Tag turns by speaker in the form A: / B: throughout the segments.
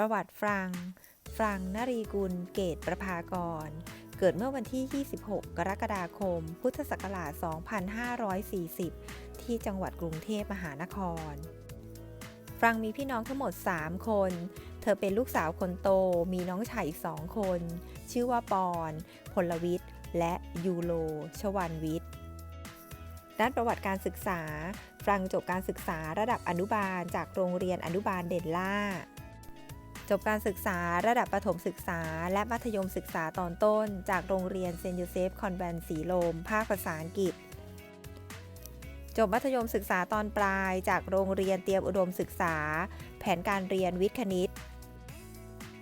A: ประวัติฟรัง ฟรังนรีกุล เกตประภากร เกิดเมื่อวันที่ 26 กรกฎาคม พุทธศักราช 2540 ที่จังหวัดกรุงเทพมหานคร ฟรังมีพี่น้องทั้งหมด 3 คน เธอเป็นลูกสาวคนโต มีน้องชายอีกสองคน ชื่อว่าปอน พลวิทย์ และยูโร ชวันวิทย์ด้านประวัติการศึกษา ฟรังจบการศึกษาระดับอนุบาลจากโรงเรียนอนุบาลเด่นล่า จบการศึกษาระดับประถมศึกษา และมัธยมศึกษาตอนต้น จากโรงเรียนเซนต์โยเซฟคอนแวนสีลม ภาคภาษาอังกฤษ จบมัธยมศึกษาตอนปลาย จากโรงเรียนเตรียมอุดมศึกษา แผนการเรียนวิทย์คณิต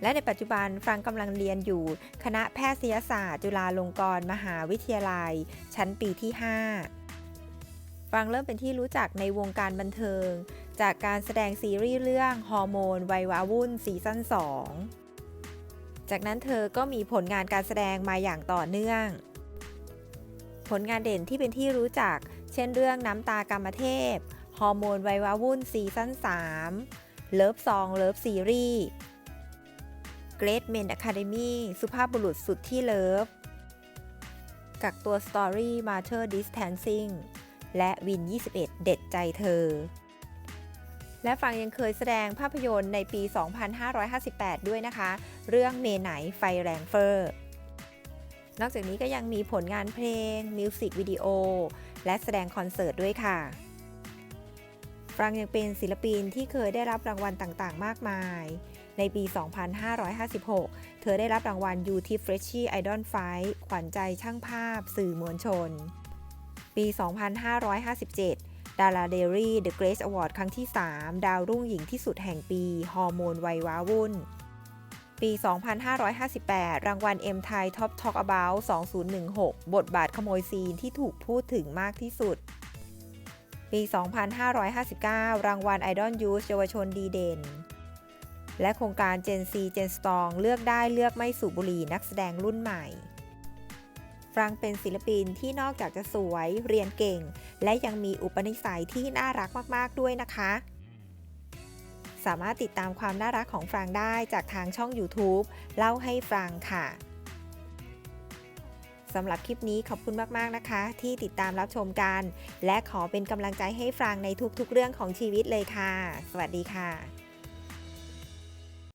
A: และในปัจจุบันฟรังกำลังเรียนอยู่ คณะแพทยศาสตร์ จุฬาลงกรณ์มหาวิทยาลัย ชั้นปีที่ 5ฟังเริ่มเป็นที่รู้จักในวงการบันเทิง จากการแสดงซีรีส์เรื่องฮอร์โมนไววาวุ่นซีซั่น2 จากนั้นเธอก็มีผลงานการแสดงมาอย่างต่อเนื่อง ผลงานเด่นที่เป็นที่รู้จัก เช่นเรื่องน้ำตากรรมเทพ ฮอร์โมนไววาวุ่นซีซั่น3 เลิฟซองเลิฟซีรีส์ Great Men Academy สุภาพบุรุษสุดที่เลิฟ กักตัวสตอรี่ Matter Distancing และวิน 21 เด็ดใจเธอ และฟังยังเคยแสดงภาพยนตร์ในปี 2558 ด้วยนะคะ เรื่องเมไหนไฟแรงเฟอร์ นอกจากนี้ก็ยังมีผลงานเพลง มิวสิกวิดีโอ และแสดงคอนเสิร์ตด้วยค่ะฟรังยังเป็นศิลปินที่เคยได้รับรางวัลต่างๆ มากมาย ในปี 2556 เธอได้รับรางวัล u t Freshie Idol Fight ขวัญใจช่างภาพ สื่อมวลชน ปี 2557 ดาราเดรี่ The Grace Award ครั้งที่ 3 ดาวรุ่งหญิงที่สุดแห่งปี ฮอร์โมนวัยว้าวุ่น ปี 2558 รางวัล M Thai Top Talk About 2016 บทบาทขโมยซีนที่ถูกพูดถึงมากที่สุด ปี 2559 รางวัล Idol Youth เยาวชนดีเด่น และโครงการ Gen C Gen Strong เลือกได้เลือกไม่สูบบุหรี่นักแสดงรุ่นใหม่ ฟรังเป็นศิลปินที่นอกจากจะสวยเรียนเก่ง และยังมีอุปนิสัยที่น่ารักมากๆด้วยนะคะ สามารถติดตามความน่ารักของฟรังได้จากทางช่อง YouTube เล่าให้ฟรังค่ะสำหรับคลิปนี้ขอบคุณมากๆนะคะ ที่ติดตามรับชมกัน และขอเป็นกำลังใจให้ฟรังในทุกๆเรื่องของชีวิตเลยค่ะ สวัสดีค่ะ